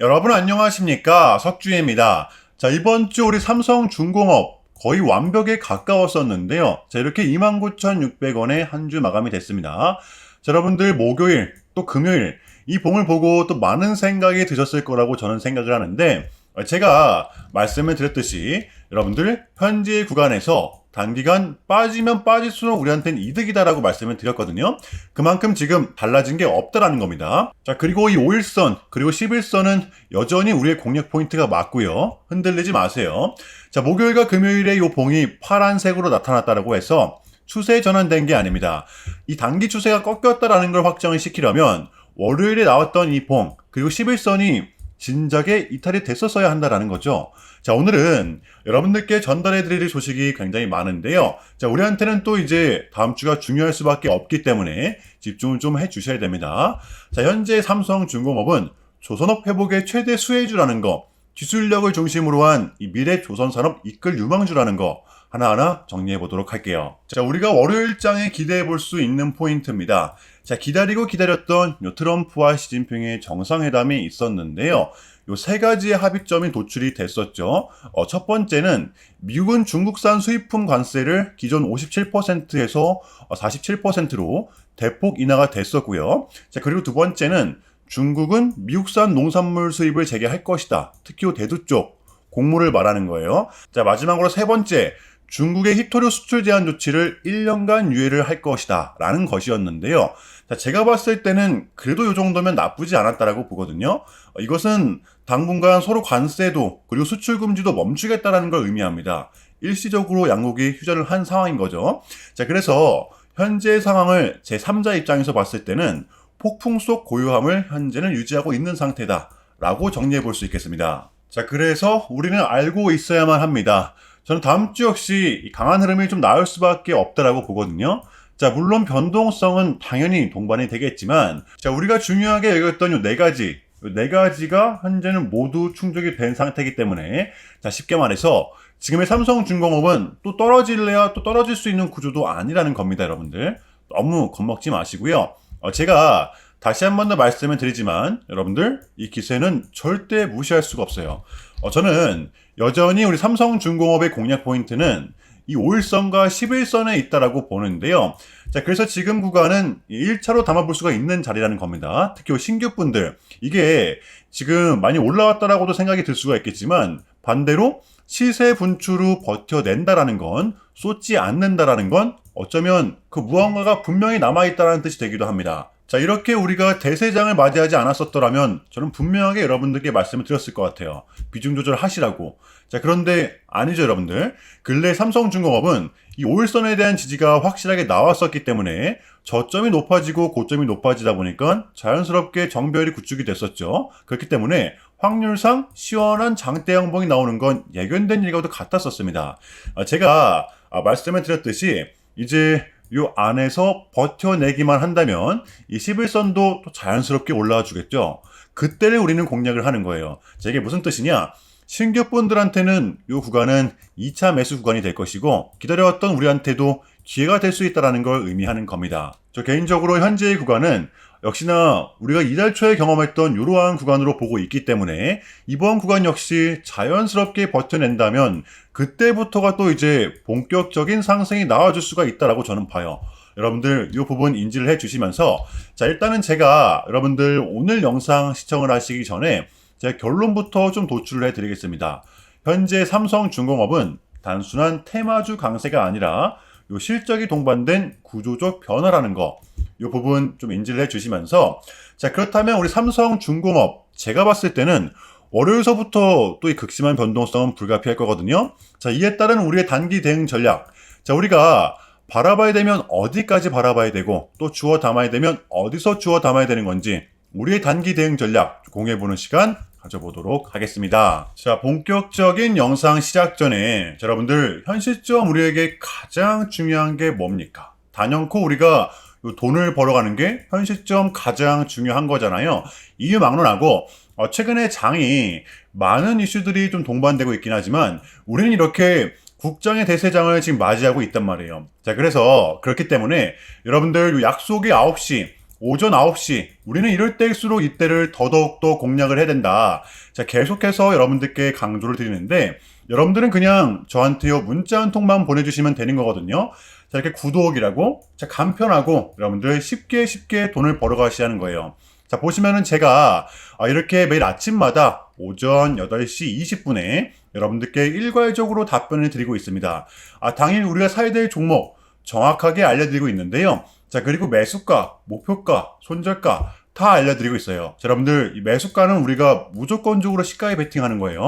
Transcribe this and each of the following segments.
여러분 안녕하십니까 석주입니다. 자 이번 주 우리 삼성중공업 거의 완벽에 가까웠었는데요. 자 이렇게 29,600원에 한 주 마감이 됐습니다. 자, 여러분들 목요일 또 금요일 이 봉을 보고 또 많은 생각이 드셨을 거라고 저는 생각을 하는데 어, 제가 말씀을 드렸듯이 여러분들 현재 구간에서 단기간 빠지면 빠질수록 우리한테는 이득이다라고 말씀을 드렸거든요. 그만큼 지금 달라진 게 없다라는 겁니다. 자, 그리고 이 5일선, 그리고 11선은 여전히 우리의 공략 포인트가 맞고요. 흔들리지 마세요. 자, 목요일과 금요일에 이 봉이 파란색으로 나타났다라고 해서 추세 전환된 게 아닙니다. 이 단기 추세가 꺾였다라는 걸 확정을 시키려면 월요일에 나왔던 이 봉, 그리고 11선이 진작에 이탈이 됐었어야 한다라는 거죠. 자, 오늘은 여러분들께 전달해 드릴 소식이 굉장히 많은데요. 자, 우리한테는 또 이제 다음 주가 중요할 수밖에 없기 때문에 집중을 좀 해 주셔야 됩니다. 자, 현재 삼성중공업은 조선업 회복의 최대 수혜주라는 거, 기술력을 중심으로 한 이 미래 조선산업 이끌 유망주라는 거, 하나하나 정리해 보도록 할게요. 자, 우리가 월요일장에 기대해 볼 수 있는 포인트입니다. 자, 기다리고 기다렸던 요 트럼프와 시진핑의 정상회담이 있었는데요. 요 세 가지의 합의점이 도출이 됐었죠. 어, 첫 번째는 미국은 중국산 수입품 관세를 기존 57%에서 47%로 대폭 인하가 됐었고요. 자, 그리고 두 번째는 중국은 미국산 농산물 수입을 재개할 것이다. 특히 대두 쪽 공모를 말하는 거예요. 자, 마지막으로 세 번째, 중국의 히토류 수출 제한 조치를 1년간 유예를 할 것이다. 라는 것이었는데요. 자, 제가 봤을 때는 그래도 이 정도면 나쁘지 않았다라고 보거든요. 어, 이것은 당분간 서로 관세도 그리고 수출 금지도 멈추겠다라는 걸 의미합니다. 일시적으로 양국이 휴전을 한 상황인 거죠. 자, 그래서 현재 상황을 제 3자 입장에서 봤을 때는 폭풍 속 고요함을 현재는 유지하고 있는 상태다. 라고 정리해 볼 수 있겠습니다. 자, 그래서 우리는 알고 있어야만 합니다. 저는 다음 주 역시 강한 흐름이 좀 나올 수밖에 없다라고 보거든요. 자, 물론 변동성은 당연히 동반이 되겠지만, 자, 우리가 중요하게 여겼던 요 네 가지, 요 네 가지가 현재는 모두 충족이 된 상태이기 때문에, 자, 쉽게 말해서, 지금의 삼성중공업은 또 떨어질래야 또 떨어질 수 있는 구조도 아니라는 겁니다, 여러분들. 너무 겁먹지 마시고요. 어, 제가 다시 한 번 더 말씀을 드리지만, 여러분들, 이 기세는 절대 무시할 수가 없어요. 어, 저는 여전히 우리 삼성중공업의 공략 포인트는 이 5일선과 11선에 있다라고 보는데요. 자, 그래서 지금 구간은 1차로 담아볼 수가 있는 자리라는 겁니다. 특히 신규분들. 이게 지금 많이 올라왔다라고도 생각이 들 수가 있겠지만, 반대로 시세 분출 후 버텨낸다라는 건, 쏟지 않는다라는 건, 어쩌면 그 무언가가 분명히 남아있다라는 뜻이 되기도 합니다. 자, 이렇게 우리가 대세장을 맞이하지 않았었더라면 저는 분명하게 여러분들께 말씀을 드렸을 것 같아요. 비중 조절하시라고. 자, 그런데 아니죠, 여러분들. 근래 삼성중공업은 이 5일선에 대한 지지가 확실하게 나왔었기 때문에 저점이 높아지고 고점이 높아지다 보니까 자연스럽게 정별이 구축이 됐었죠. 그렇기 때문에 확률상 시원한 장대 양봉이 나오는 건 예견된 일과도 같았었습니다. 아, 제가 아, 말씀을 드렸듯이 이제 요 안에서 버텨내기만 한다면 이 11선도 또 자연스럽게 올라와 주겠죠. 그때를 우리는 공략을 하는 거예요. 자, 이게 무슨 뜻이냐? 신규분들한테는 요 구간은 2차 매수 구간이 될 것이고 기다려왔던 우리한테도 기회가 될 수 있다는 걸 의미하는 겁니다. 저 개인적으로 현재의 구간은 역시나 우리가 이달 초에 경험했던 이러한 구간으로 보고 있기 때문에 이번 구간 역시 자연스럽게 버텨낸다면 그때부터가 또 이제 본격적인 상승이 나와줄 수가 있다라고 저는 봐요. 여러분들 이 부분 인지를 해 주시면서 자 일단은 제가 여러분들 오늘 영상 시청을 하시기 전에 제가 결론부터 좀 도출을 해 드리겠습니다. 현재 삼성중공업은 단순한 테마주 강세가 아니라 요 실적이 동반된 구조적 변화라는 거, 이 부분 좀 인지를 해 주시면서, 자, 그렇다면 우리 삼성 중공업, 제가 봤을 때는 월요일서부터 또 이 극심한 변동성은 불가피할 거거든요. 자, 이에 따른 우리의 단기 대응 전략. 자, 우리가 바라봐야 되면 어디까지 바라봐야 되고, 또 주워 담아야 되면 어디서 주워 담아야 되는 건지, 우리의 단기 대응 전략 공유해보는 시간 가져보도록 하겠습니다. 자, 본격적인 영상 시작 전에 자, 여러분들 현실점 우리에게 가장 중요한 게 뭡니까? 단연코 우리가 돈을 벌어가는 게 현실점 가장 중요한 거잖아요. 이유 막론하고 어, 최근에 장이 많은 이슈들이 좀 동반되고 있긴 하지만 우리는 이렇게 국장의 대세장을 지금 맞이하고 있단 말이에요. 자, 그래서 그렇기 때문에 여러분들 약속이 9시 오전 9시 우리는 이럴 때일수록 이때를 더더욱더 공략을 해야 된다. 자 계속해서 여러분들께 강조를 드리는데 여러분들은 그냥 저한테요 문자 한 통만 보내주시면 되는 거거든요. 자 이렇게 구독이라고 자 간편하고 여러분들 쉽게 쉽게 돈을 벌어가시는 거예요. 자 보시면은 제가 아, 이렇게 매일 아침마다 오전 8시 20분에 여러분들께 일괄적으로 답변을 드리고 있습니다. 아 당일 우리가 사야 될 종목 정확하게 알려드리고 있는데요. 자, 그리고 매수가, 목표가, 손절가 다 알려드리고 있어요. 자, 여러분들, 이 매수가는 우리가 무조건적으로 시가에 베팅하는 거예요.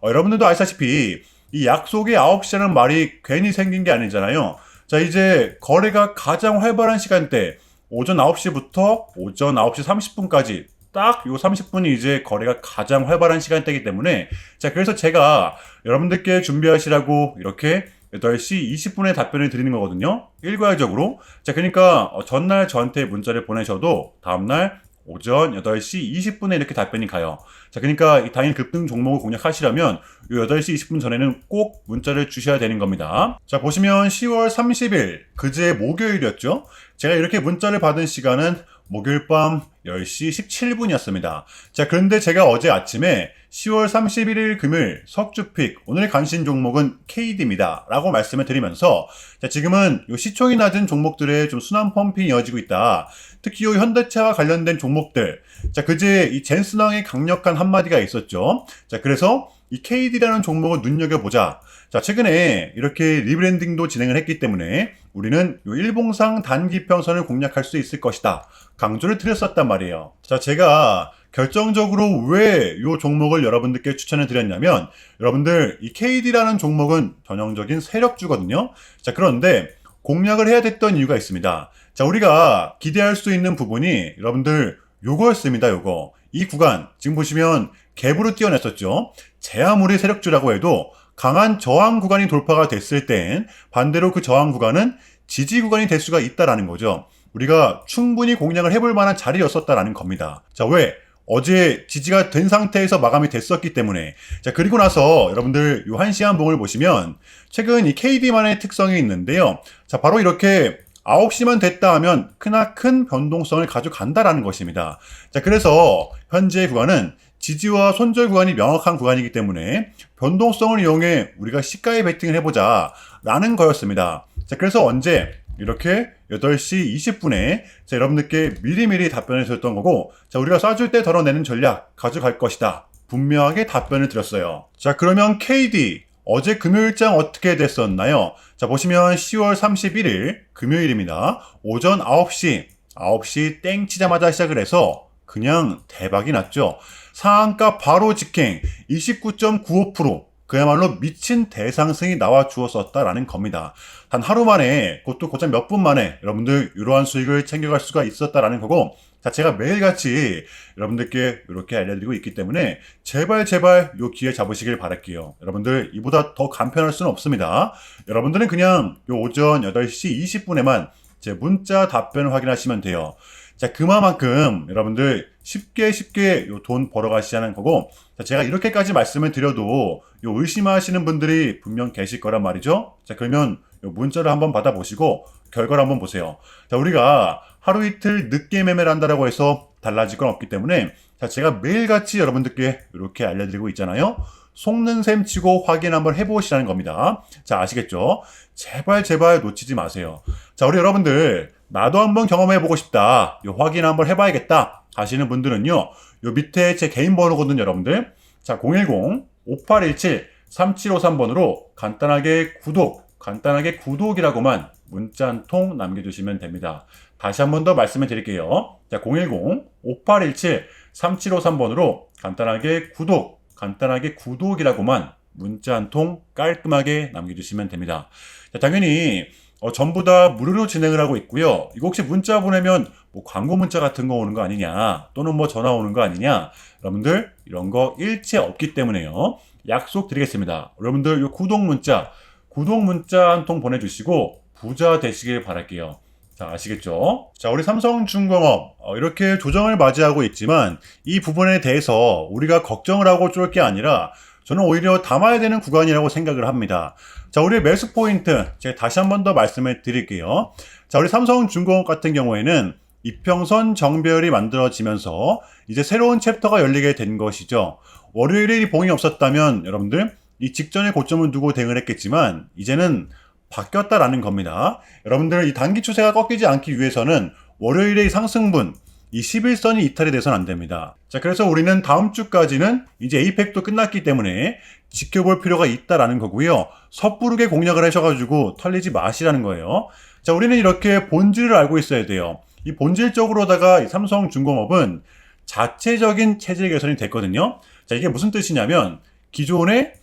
어, 여러분들도 아시다시피 이 약속의 9시라는 말이 괜히 생긴 게 아니잖아요. 자, 이제 거래가 가장 활발한 시간대, 오전 9시부터 오전 9시 30분까지 딱 요 30분이 이제 거래가 가장 활발한 시간대이기 때문에 자, 그래서 제가 여러분들께 준비하시라고 이렇게 8시 20분에 답변을 드리는 거거든요. 일괄적으로. 자, 그러니까 어, 전날 저한테 문자를 보내셔도 다음날 오전 8시 20분에 이렇게 답변이 가요. 자, 그러니까 이 당일 급등 종목을 공략하시려면 요 8시 20분 전에는 꼭 문자를 주셔야 되는 겁니다. 자, 보시면 10월 30일 그제 목요일이었죠. 제가 이렇게 문자를 받은 시간은 목요일 밤 10시 17분이었습니다. 자, 그런데 제가 어제 아침에 10월 31일 금요일 석주픽 오늘의 관심 종목은 KD입니다. 라고 말씀을 드리면서 자, 지금은 요 시총이 낮은 종목들의 좀 순환 펌핑이 이어지고 있다. 특히 요 현대차와 관련된 종목들. 자, 그제 이 젠스낭의 강력한 한마디가 있었죠. 자, 그래서 이 KD라는 종목을 눈여겨보자. 자, 최근에 이렇게 리브랜딩도 진행을 했기 때문에 우리는 요 일봉상 단기평선을 공략할 수 있을 것이다. 강조를 드렸었단 말이에요. 자, 제가 결정적으로 왜 이 종목을 여러분들께 추천을 드렸냐면 여러분들 이 KD라는 종목은 전형적인 세력주거든요. 자 그런데 공략을 해야 됐던 이유가 있습니다. 자 우리가 기대할 수 있는 부분이 여러분들 요거였습니다. 요거 이 구간 지금 보시면 갭으로 띄어냈었죠. 제 아무리 세력주라고 해도 강한 저항 구간이 돌파가 됐을 땐 반대로 그 저항 구간은 지지 구간이 될 수가 있다라는 거죠. 우리가 충분히 공략을 해볼 만한 자리였었다라는 겁니다. 자, 왜? 어제 지지가 된 상태에서 마감이 됐었기 때문에 자 그리고 나서 여러분들 요 한시한 봉을 보시면 최근 이 KD만의 특성이 있는데요 자 바로 이렇게 9시만 됐다 하면 크나큰 변동성을 가져간다라는 것입니다 자 그래서 현재 구간은 지지와 손절 구간이 명확한 구간이기 때문에 변동성을 이용해 우리가 시가에 베팅을 해보자 라는 거였습니다 자 그래서 언제 이렇게 8시 20분에 자, 여러분들께 미리미리 답변을 드렸던 거고 자, 우리가 쏴줄 때 덜어내는 전략 가져갈 것이다. 분명하게 답변을 드렸어요. 자, 그러면 KD 어제 금요일장 어떻게 됐었나요? 자, 보시면 10월 31일 금요일입니다. 오전 9시 9시 땡 치자마자 시작을 해서 그냥 대박이 났죠. 상한가 바로 직행 29.95% 그야말로 미친 대상승이 나와 주었었다라는 겁니다. 단 하루 만에, 그것도 고작 몇 분 만에 여러분들 이러한 수익을 챙겨갈 수가 있었다라는 거고, 자, 제가 매일같이 여러분들께 이렇게 알려드리고 있기 때문에 제발 제발 요 기회 잡으시길 바랄게요. 여러분들 이보다 더 간편할 수는 없습니다. 여러분들은 그냥 요 오전 8시 20분에만 제 문자 답변을 확인하시면 돼요. 자, 그만큼 여러분들 쉽게 쉽게 요 돈 벌어가시자는 거고, 자, 제가 이렇게까지 말씀을 드려도 요 의심하시는 분들이 분명 계실 거란 말이죠. 자, 그러면 요 문자를 한번 받아보시고 결과를 한번 보세요. 자, 우리가 하루 이틀 늦게 매매를 한다라고 해서 달라질 건 없기 때문에 자, 제가 매일같이 여러분들께 이렇게 알려드리고 있잖아요. 속는 셈 치고 확인 한번 해보시라는 겁니다. 자, 아시겠죠? 제발 제발 놓치지 마세요. 자, 우리 여러분들 나도 한번 경험해보고 싶다. 요 확인 한번 해봐야겠다. 하시는 분들은요. 요 밑에 제 개인 번호거든요, 여러분들. 자, 010-5817-3753번으로 간단하게 구독, 간단하게 구독이라고만 문자 한 통 남겨주시면 됩니다. 다시 한 번 더 말씀을 드릴게요. 자, 010-5817-3753번으로 간단하게 구독, 간단하게 구독이라고만 문자 한 통 깔끔하게 남겨주시면 됩니다. 자, 당연히 어, 전부 다 무료로 진행을 하고 있고요. 이거 혹시 문자 보내면 뭐 광고 문자 같은 거 오는 거 아니냐, 또는 뭐 전화 오는 거 아니냐, 여러분들 이런 거 일체 없기 때문에요. 약속 드리겠습니다. 여러분들 이 구독 문자, 구독 문자 한 통 보내주시고 부자 되시길 바랄게요. 자, 아시겠죠? 자, 우리 삼성중공업, 어, 이렇게 조정을 맞이하고 있지만, 이 부분에 대해서 우리가 걱정을 하고 쫄 게 아니라, 저는 오히려 담아야 되는 구간이라고 생각을 합니다. 자, 우리 매수 포인트, 제가 다시 한 번 더 말씀을 드릴게요. 자, 우리 삼성중공업 같은 경우에는, 이평선 정배열이 만들어지면서 이제 새로운 챕터가 열리게 된 것이죠. 월요일에 이 봉이 없었다면 여러분들 이 직전에 고점을 두고 대응을 했겠지만 이제는 바뀌었다라는 겁니다. 여러분들 이 단기 추세가 꺾이지 않기 위해서는 월요일의 이 상승분 이 11선이 이탈이 돼서는 안 됩니다. 자, 그래서 우리는 다음 주까지는 이제 에이펙도 끝났기 때문에 지켜볼 필요가 있다라는 거고요. 섣부르게 공략을 하셔가지고 털리지 마시라는 거예요. 자, 우리는 이렇게 본질을 알고 있어야 돼요. 이 본질적으로다가 이 삼성중공업은 자체적인 체질 개선이 됐거든요. 자, 이게 무슨 뜻이냐면 기존에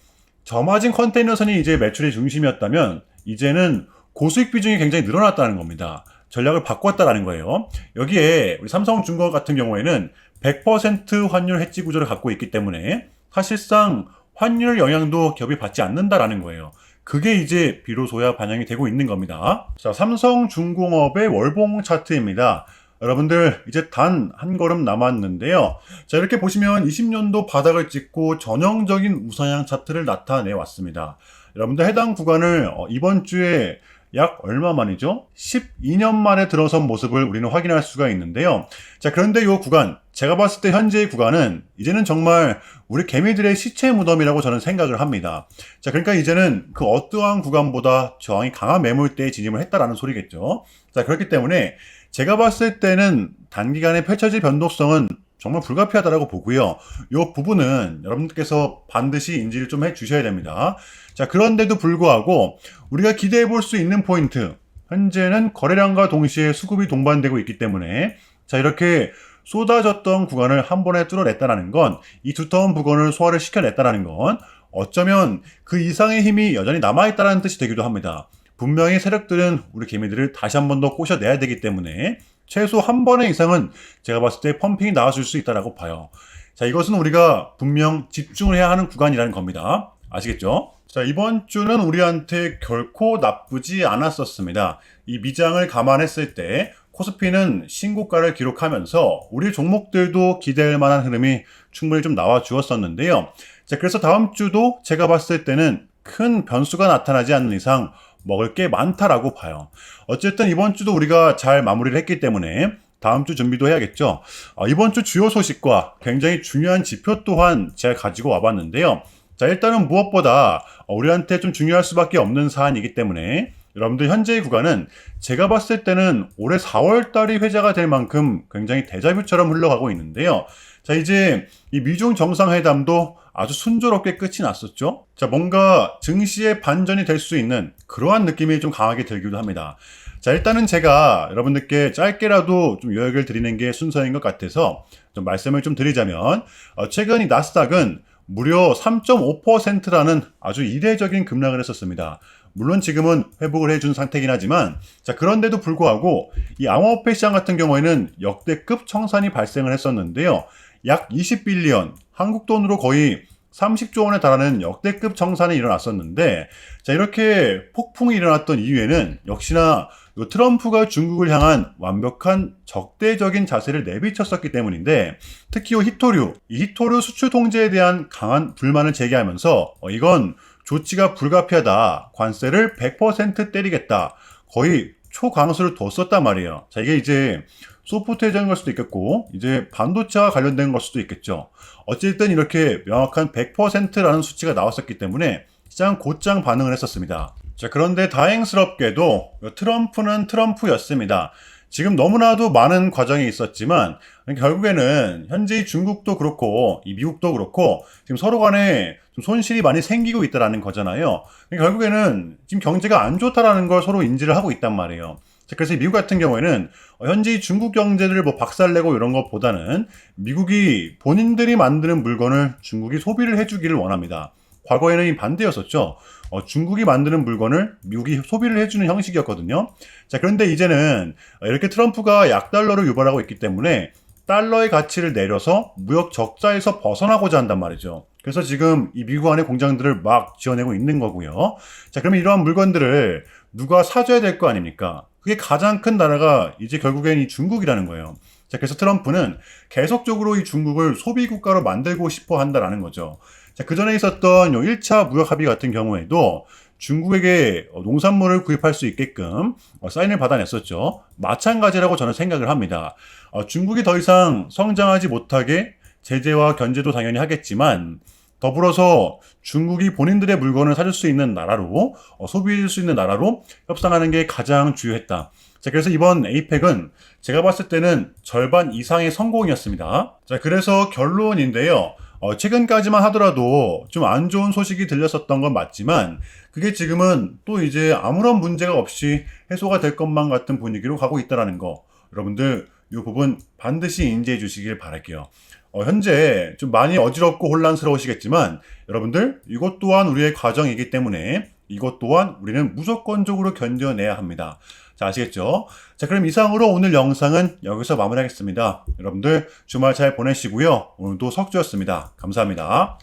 저마진 컨테이너선이 이제 매출의 중심이었다면 이제는 고수익 비중이 굉장히 늘어났다는 겁니다. 전략을 바꿨다라는 거예요. 여기에 우리 삼성중공업 같은 경우에는 100% 환율 해지 구조를 갖고 있기 때문에 사실상 환율 영향도 기업이 받지 않는다라는 거예요. 그게 이제 비로소야 반영이 되고 있는 겁니다. 자, 삼성중공업의 월봉 차트입니다. 여러분들 이제 단 한 걸음 남았는데요. 자, 이렇게 보시면 20년도 바닥을 찍고 전형적인 우상향 차트를 나타내 왔습니다. 여러분들 해당 구간을 어, 이번 주에 약 얼마 만이죠? 12년 만에 들어선 모습을 우리는 확인할 수가 있는데요. 자, 그런데 이 구간, 제가 봤을 때 현재의 구간은 이제는 정말 우리 개미들의 시체 무덤이라고 저는 생각을 합니다. 자, 그러니까 이제는 그 어떠한 구간보다 저항이 강한 매물대에 진입을 했다라는 소리겠죠. 자, 그렇기 때문에 제가 봤을 때는 단기간에 펼쳐질 변동성은 정말 불가피하다라고 보고요. 이 부분은 여러분들께서 반드시 인지를 좀 해 주셔야 됩니다. 자, 그런데도 불구하고 우리가 기대해 볼 수 있는 포인트. 현재는 거래량과 동시에 수급이 동반되고 있기 때문에 자, 이렇게 쏟아졌던 구간을 한 번에 뚫어냈다라는 건 이 두터운 부근을 소화를 시켜냈다라는 건 어쩌면 그 이상의 힘이 여전히 남아있다는 뜻이 되기도 합니다. 분명히 세력들은 우리 개미들을 다시 한 번 더 꼬셔내야 되기 때문에 최소 한 번의 이상은 제가 봤을 때 펌핑이 나와줄 수 있다라고 봐요. 자, 이것은 우리가 분명 집중을 해야 하는 구간이라는 겁니다. 아시겠죠? 자, 이번 주는 우리한테 결코 나쁘지 않았었습니다. 이 미장을 감안했을 때 코스피는 신고가를 기록하면서 우리 종목들도 기대할 만한 흐름이 충분히 좀 나와 주었었는데요. 자, 그래서 다음 주도 제가 봤을 때는 큰 변수가 나타나지 않는 이상 먹을 게 많다라고 봐요. 어쨌든 이번 주도 우리가 잘 마무리를 했기 때문에 다음 주 준비도 해야겠죠. 어, 이번 주 주요 소식과 굉장히 중요한 지표 또한 제가 가지고 와봤는데요. 자, 일단은 무엇보다 우리한테 좀 중요할 수밖에 없는 사안이기 때문에 여러분들 현재의 구간은 제가 봤을 때는 올해 4월 달이 회자가 될 만큼 굉장히 대자뷰처럼 흘러가고 있는데요. 자, 이제 이 미중 정상회담도 아주 순조롭게 끝이 났었죠. 자, 뭔가 증시의 반전이 될 수 있는 그러한 느낌이 좀 강하게 들기도 합니다. 자, 일단은 제가 여러분들께 짧게라도 좀 요약을 드리는 게 순서인 것 같아서 좀 말씀을 좀 드리자면, 어, 최근 이 나스닥은 무려 3.5%라는 아주 이례적인 급락을 했었습니다. 물론 지금은 회복을 해준 상태긴 하지만, 자, 그런데도 불구하고 이 암호화폐 시장 같은 경우에는 역대급 청산이 발생을 했었는데요. 약 20빌리언, 한국 돈으로 거의 30조 원에 달하는 역대급 청산이 일어났었는데, 자, 이렇게 폭풍이 일어났던 이유에는 역시나 트럼프가 중국을 향한 완벽한 적대적인 자세를 내비쳤었기 때문인데, 특히 이 히토류, 이 히토류 수출 통제에 대한 강한 불만을 제기하면서, 어, 이건 조치가 불가피하다, 관세를 100% 때리겠다, 거의 초강수를 뒀었단 말이에요. 자, 이게 이제 소프트웨어적인 걸 수도 있겠고, 이제 반도체와 관련된 걸 수도 있겠죠. 어쨌든 이렇게 명확한 100%라는 수치가 나왔었기 때문에 시장 곧장 반응을 했었습니다. 자, 그런데 다행스럽게도 트럼프는 트럼프였습니다. 지금 너무나도 많은 과정이 있었지만 결국에는 현재 중국도 그렇고 이 미국도 그렇고 지금 서로 간에 좀 손실이 많이 생기고 있다라는 거잖아요. 결국에는 지금 경제가 안 좋다라는 걸 서로 인지를 하고 있단 말이에요. 그래서 미국 같은 경우에는 현재 중국 경제를 뭐 박살내고 이런 것보다는 미국이 본인들이 만드는 물건을 중국이 소비를 해주기를 원합니다. 과거에는 이 반대였었죠. 어, 중국이 만드는 물건을 미국이 소비를 해주는 형식이었거든요. 자, 그런데 이제는 이렇게 트럼프가 약달러를 유발하고 있기 때문에 달러의 가치를 내려서 무역 적자에서 벗어나고자 한단 말이죠. 그래서 지금 이 미국 안에 공장들을 막 지어내고 있는 거고요. 자, 그러면 이러한 물건들을 누가 사줘야 될 거 아닙니까? 그게 가장 큰 나라가 이제 결국엔 이 중국이라는 거예요. 자, 그래서 트럼프는 계속적으로 이 중국을 소비 국가로 만들고 싶어 한다라는 거죠. 자, 그 전에 있었던 요 1차 무역 합의 같은 경우에도 중국에게 어, 농산물을 구입할 수 있게끔 어, 사인을 받아냈었죠. 마찬가지라고 저는 생각을 합니다. 어, 중국이 더 이상 성장하지 못하게 제재와 견제도 당연히 하겠지만 더불어서 중국이 본인들의 물건을 사줄 수 있는 나라로 어, 소비할 수 있는 나라로 협상하는 게 가장 주요했다. 자, 그래서 이번 에이펙은 제가 봤을 때는 절반 이상의 성공이었습니다. 자, 그래서 결론인데요. 어, 최근까지만 하더라도 좀 안 좋은 소식이 들렸었던 건 맞지만 그게 지금은 또 이제 아무런 문제가 없이 해소가 될 것만 같은 분위기로 가고 있다라는 거. 여러분들 이 부분 반드시 인지해 주시길 바랄게요. 어, 현재 좀 많이 어지럽고 혼란스러우시겠지만 여러분들 이것 또한 우리의 과정이기 때문에 이것 또한 우리는 무조건적으로 견뎌내야 합니다. 자, 아시겠죠? 자, 그럼 이상으로 오늘 영상은 여기서 마무리하겠습니다. 여러분들 주말 잘 보내시고요. 오늘도 석주였습니다. 감사합니다.